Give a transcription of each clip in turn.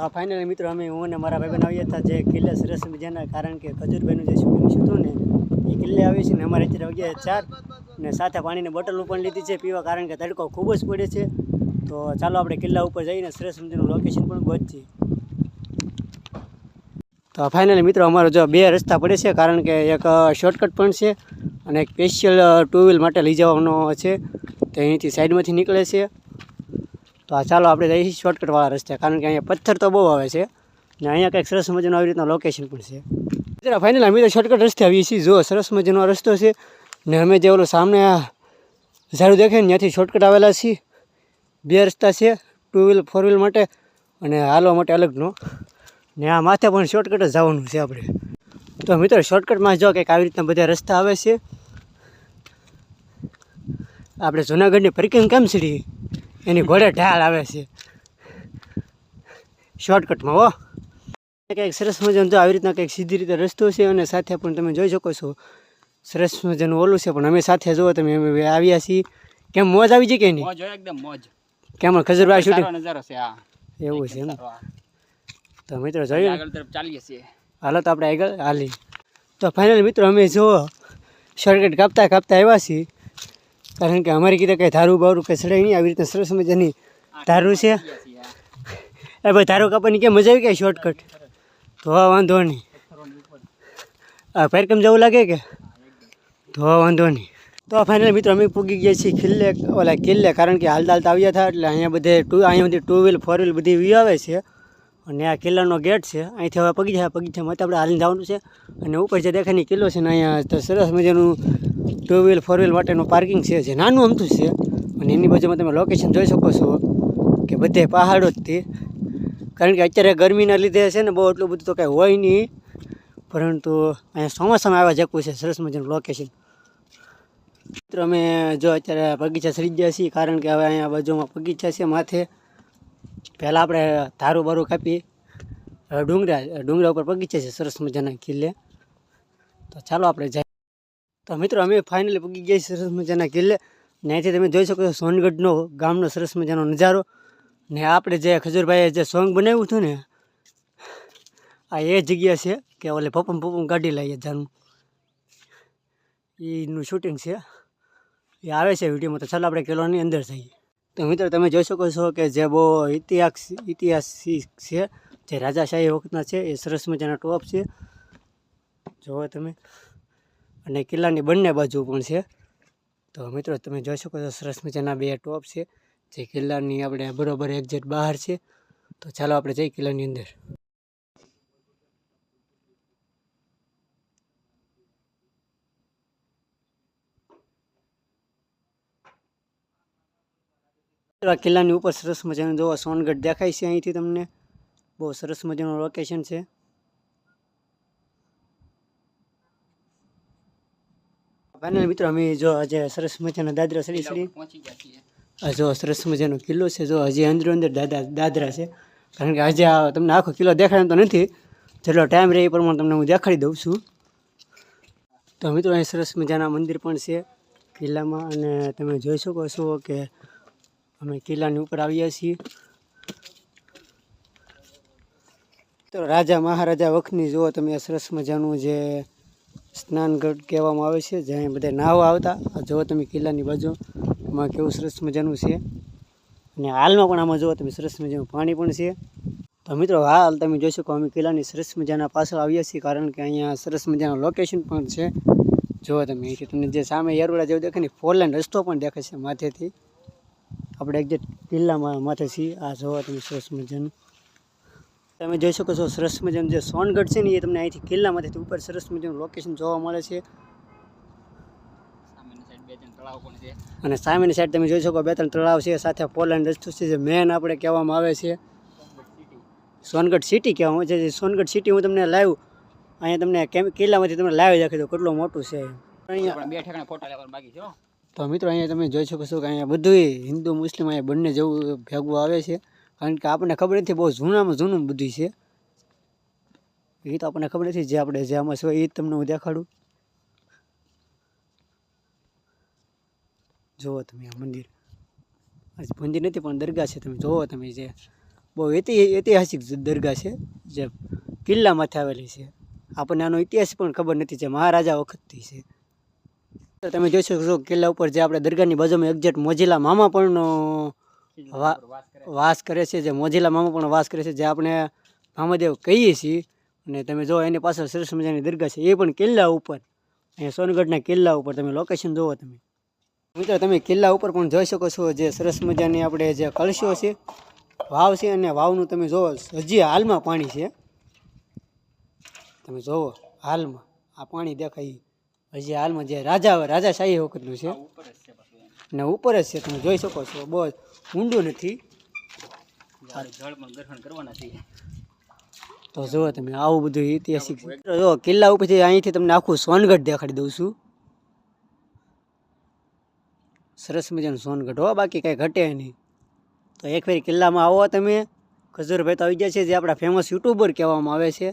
તો આ ફાઇનલ મિત્રો અમે હું અને મારા ભાઈબંધ આવ્યા હતા જે કિલ્લે સરસ મજાના, કારણ કે ખજૂરભાઈનું જે શૂટિંગ હતું ને, એ કિલ્લે આવી છે ને અમારે અત્યારે વાગ્યા ચાર ને સાથે પાણીની બોટલ પણ લીધી છે પીવા, કારણ કે તડકો ખૂબ જ પડે છે. તો ચાલો આપણે કિલ્લા ઉપર જઈને સરસ મજાનું લોકેશન પણ ગોતીએ તો ફાઇનલી મિત્રો અમારો જો બે રસ્તા પડે છે, કારણ કે એક શોર્ટકટ પણ છે અને એક સ્પેશિયલ ટુ વ્હીલ માટે લઈ જવાનો છે. તો અહીંથી સાઈડમાંથી નીકળે છે. તો આ ચાલો આપણે જઈએ શોર્ટકટવાળા રસ્તે, કારણ કે અહીંયા પથ્થર તો બહુ આવે છે. ને અહીંયા કંઈક સરસ મજાનું આવી રીતના લોકેશન પણ છે. મિત્રો ફાઇનલ અમે તો શોર્ટકટ રસ્તે આવીએ છીએ. જો સરસ મજાનો રસ્તો છે. ને અમે જે ઓલો સામે આ ઝાડું દેખાય ને ત્યાંથી શોર્ટકટ આવેલા છીએ. બે રસ્તા છે ટુ વ્હીલ ફોર વ્હીલ માટે અને હાલવા માટે અલગનો. ને આ માથે પણ શોર્ટકટ જ જવાનું છે આપણે. તો મિત્રો શોર્ટકટમાં જો કંઈક આવી રીતના બધા રસ્તા આવે છે. આપણે જુનાગઢની પરિક્રમ કેમ સીડી એની ઘોડે ઢાળ આવે છે. શોર્ટકટમાં હો. કંઈક સરસ મજાનું તો આવી રીતના કંઈક સીધી રીતે રસ્તો છે અને સાથે પણ તમે જોઈ શકો છો. સરસ મજાનું ઓલું છે પણ અમે સાથે જુઓ તમે અમે આવ્યા છીએ. કેમ મોજ આવી જાય કે નહીં? મોજ એકદમ મોજ. કેમ ખજરભાઈ શૂટિંગ? નજારો છે આ એવું છે એમ. તો મિત્રો જોયું ને? આગળ તરફ ચાલીએ છીએ. હાલો તો આપણે આગળ હાલી તો ફાઇનલ મિત્રો અમે જુઓ શોર્ટકટ કાપતા કાપતા આવ્યા છીએ. કારણ કે અમારી કીધે કંઈ ધારું બારું કે સડાય નહીં, આવી રીતે સરસ મજાની ધારું છે. એ ભાઈ ધારું કાપવાની કેમ મજા આવી કે શોર્ટકટ ધોવા વાંધો નહીં. આ પેરકમ જવું લાગે કે? ધોવા વાંધો નહીં. તો ફાઇનલ મિત્રો અમે પૂગી ગયા છીએ ખિલ્લે, ઓલા કિલ્લે કારણ કે હાલતા હાલતા આવ્યા હતા એટલે અહીંયા બધે ટુ અહીંયા બધી ટુ વ્હીલ ફોર વ્હીલ બધી વી આવે છે. અને આ કિલ્લાનો ગેટ છે. અહીંથી હવે પગીચા મત આપણે હાલીને જવાનું છે. અને ઉપર જે દેખાની કિલ્લો છે ને અહીંયા તો સરસ મજાનું ટુ વ્હીલ ફોર વ્હીલ માટેનું પાર્કિંગ છે, જે નાનું અમથું છે. અને એની બાજુમાં તમે લોકેશન જોઈ શકો છો કે બધે પહાડો જ તે. કારણ કે અત્યારે ગરમીના લીધે છે ને બહુ એટલું બધું તો કાંઈ હોય નહીં. પરંતુ અહીંયા ચોમાસામાં આવ્યા જકવું છે, સરસ મજાનું લોકેશન મિત્રો, અમે જો અત્યારે બગીચા સરી ગયા છીએ, કારણ કે હવે અહીંયા બાજુમાં બગીચા છે માથે. પહેલાં આપણે ધારું બારું કાપી ડુંગરા ડુંગરા ઉપર બગીચા છે, સરસ મજાના કિલ્લે તો ચાલો આપણે જાય તો મિત્રો, અમે ફાઇનલી પગી ગયા સરસ મજાના કિલ્લે. ને તમે જોઈ શકો છો સોનગઢનો ગામનો સરસ મજાનો નજારો. ને આપણે જે ખજૂરભાઈએ જે સોંગ બનાવ્યું હતું ને, આ એ જગ્યા છે કે ઓલે પપ્પમ પપ્પમ કાઢી લઈએ જાનું. એનું શૂટિંગ છે. એ આવે છે વિડીયોમાં, તો ચાલો આપણે કિલ્લાની અંદર જઈએ. તો મિત્રો, તમે જોઈ શકો છો કે જે બહુ ઇતિહાસ ઇતિહાસિક છે, જે રાજાશાહી વખતના છે, એ સરસ મજાના ટોપ છે. જુઓ તમે. અને કિલ્લાની બંને બાજુ પણ છે. તો મિત્રો, તમે જોઈ શકો છો, સરસ મજાના બે ટોપ છે. જે કિલ્લાની આપણે બરોબર એક્ઝેટ બહાર છે. તો ચાલો આપણે જઈએ કિલ્લાની અંદર. આ કિલ્લાની ઉપર સરસ મજાનું જોવા, સોનગઢ દેખાય છે અહીંથી તમને. બહુ સરસ મજાનું લોકેશન છે. ફાઇનલ મિત્રો, અમે જો આજે સરસ મજાના દાદરા સડી સડી પહોંચી ગયા જો સરસ મજાનો કિલ્લો છે, જો હજી અંદર અંદર દાદા, દાદરા છે. કારણ કે આજે તમને આખો કિલ્લો દેખાડ્યો તો નથી. જેટલો ટાઈમ રહે એ પ્રમાણે તમને હું દેખાડી દઉં છું. તો મિત્રો, અહીં સરસ મજાના મંદિર પણ છે કિલ્લામાં અને તમે જોઈ શકો છો કે અમે કિલ્લાની ઉપર આવ્યા છીએ. તો રાજા, મહારાજા વખતની જુઓ તમે સરસ મજાનું જે સ્નાનગઢ કહેવામાં આવે છે, જ્યાં બધા નાહવા આવતા. જુઓ તમે કિલ્લાની બાજુમાં કેવું સરસ મજાનું છે. અને હાલમાં પણ આમાં જુઓ તમે સરસ મજાનું પાણી પણ છે. તો મિત્રો, હાલ તમે જોઈ શકો અમે કિલ્લાની સરસ મજાના પાછળ આવ્યા છીએ, કારણ કે અહીંયા સરસ મજાનું લોકેશન પણ છે. જુઓ તમે, અહીંથી તમને જે સામે યરવડા જેવું દેખાય ને ફોર રસ્તો પણ દેખાય છે માથેથી. આપણે એક્ઝેક્ટ કિલ્લામાં માથે છીએ, આ જોવા તમે સરસ મજાનું. તમે જોઈ શકો છો સરસ મજાનું જે સોનગઢ છે ને એ તમને અહીંથી કિલ્લામાંથી ઉપર સરસ મજાનું લોકેશન જોવા મળે છે. અને સામેની સાઈડ તમે જોઈ શકો બે ત્રણ તળાવ છે સાથે પોલેન્ડ રસ્તો છે જે મેન આપણે કહેવામાં આવે છે. સોનગઢ સિટી કહેવામાં આવે છે જે સોનગઢ સિટી હું તમને લાઈવ અહીંયા તમને કેમ કિલ્લામાંથી તમને લાવી રાખી દઉં કેટલું મોટું છે. અહીંયા બે ઠેકાણે ફોટા લેવાનું બાકી છે તો મિત્રો અહીંયા તમે જોઈ શકો છો કે અહીંયા બધું હિન્દુ મુસ્લિમ અહીંયા બંને જેવું ભેગું આવે છે. કારણ કે આપણને ખબર નથી, બહુ જૂનામાં જૂનું બધું છે. એ તો આપણને ખબર નથી, જે આપણે જે આમાં છે એ જ તમને હું દેખાડું. જુઓ તમે આ મંદિર. આજે મંદિર નથી, પણ દરગાહ છે તમે જુઓ તમે જે. બહુ ઐતિ ઐતિહાસિક દરગાહ છે, જે કિલ્લામાંથી આવેલી છે. આપણને આનો ઇતિહાસ પણ ખબર નથી, જે મહારાજા વખતથી છે. તો તમે જોઈ શકો છો કિલ્લા ઉપર જે આપણે દરગાહની બાજુમાં એક્ઝેક્ટ મોજીલા મામા પણ વાસ કરે છે. જે મોજીલા મામા પણ વાસ કરે છે જે આપણે ભામદેવ કહીએ છીએ. અને તમે જો એની પાછળ સરસ મજાની દરગાહ છે એ પણ કિલ્લા ઉપર. અહીંયા સોનગઢના કિલ્લા ઉપર તમે લોકેશન જોવો તમે. મિત્રો તમે કિલ્લા ઉપર પણ જોઈ શકો છો જે સરસ મજાની આપણે જે કળશીઓ છે વાવ છે અને વાવનું તમે જુઓ હજી હાલમાં પાણી છે. તમે જુઓ હાલમાં આ પાણી દેખાય. હજી હાલમાં જે રાજા રાજાશાહી વખતનું છે. અને ઉપર જ છે તમે જોઈ શકો છો બહુ ઊંડું નથી. તો જુઓ તમે આવું બધું ઐતિહાસિક જો કિલ્લા ઉપરથી અહીંથી તમને આખું સોનગઢ દેખાડી દઉં છું. સરસ મજાનું સોનગઢ હો બાકી કાંઈ ઘટે નહીં. તો એક ફેર કિલ્લામાં આવો તમે. ખજૂરભાઈ તો આવી ગયા છે જે આપણા ફેમસ યુટ્યુબર કહેવામાં આવે છે.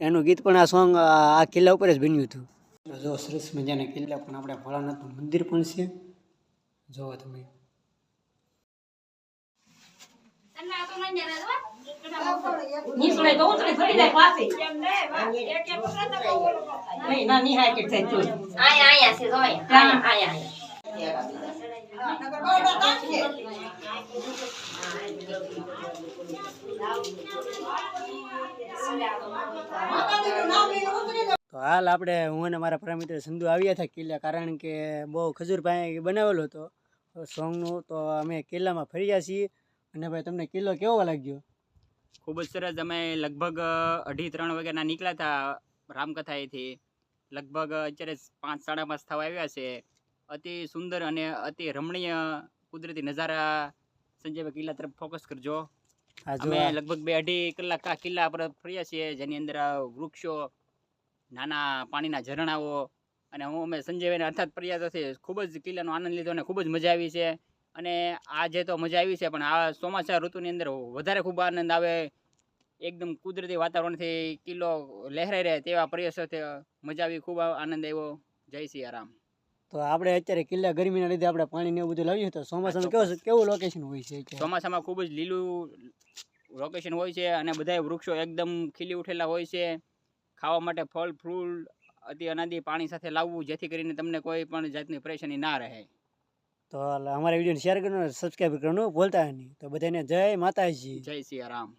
એનું ગીત પણ આ સોંગ આ કિલ્લા ઉપર જ બન્યું હતું. જો સરસ મજાના કિલ્લા પણ આપણે ભોળાનાથનું મંદિર પણ છે. જુઓ તમે. નીસળે તો ઉતરી થોડી જાય પાછી. નહીં ના નિહાય કે થાય તું આયા આયા છે જો આયા આયા આયા તો હાલ આપણે હું અને મારા પ્રેમિત્ર સંધુ આવ્યા હતા કિલ્લા કારણ કે બહુ ખજૂર પાસે બનાવેલો હતો સોંગનું તો અમે કિલ્લામાં ફર્યા છીએ. અને ભાઈ તમને કિલ્લો કેવો લાગ્યો? ખૂબ જ સરસ. અમે લગભગ અઢી ત્રણ વાગ્યાના નીકળ્યા હતા રામકથાએથી. લગભગ અત્યારે પાંચ સાડા પાંચ થવા આવ્યા છે. અતિ સુંદર અને અતિ રમણીય કુદરતી નજારા સંજયભાઈ કિલ્લા તરફ ફોકસ કરજો. અમે લગભગ બે અઢી કલાક આ કિલ્લા પર ફર્યા છીએ જેની અંદર વૃક્ષો નાના પાણીના ઝરણાઓ અને હું અમે સંજયભાઈને અર્થાત પ્રયાસોથી ખૂબ જ કિલ્લાનો આનંદ લીધો અને ખૂબ જ મજા આવી છે. અને આજે તો મજા આવી છે પણ આ ચોમાસા ઋતુની અંદર વધારે ખૂબ આનંદ આવે એકદમ કુદરતી વાતાવરણથી કિલ્લો લહેરાઈ રહે તેવા પ્રયાસોથી મજા આવી ખૂબ આનંદ આવ્યો. જય સિયારામ તો આપણે અત્યારે કિલ્લા ગરમીના લીધે આપણે પાણી ને એવું બધું લાવ્યું તો ચોમાસામાં કેવું કેવું લોકેશન હોય છે ચોમાસામાં ખૂબ જ લીલું લોકેશન હોય છે અને બધાય વૃક્ષો એકદમ ખીલી ઉઠેલા હોય છે. ખાવા માટે ફળ ફૂલ અતિ અનાદિ પાણી સાથે લાવવું જેથી કરીને તમને કોઈ પણ જાતની પરેશાની ના રહે. તો અમારા વિડીયોને શેર કરવાનું સબસ્ક્રાઈબ કરવાનું ભૂલતા નહીં. તો બધાને જય માતાજી. જય સિયારામ.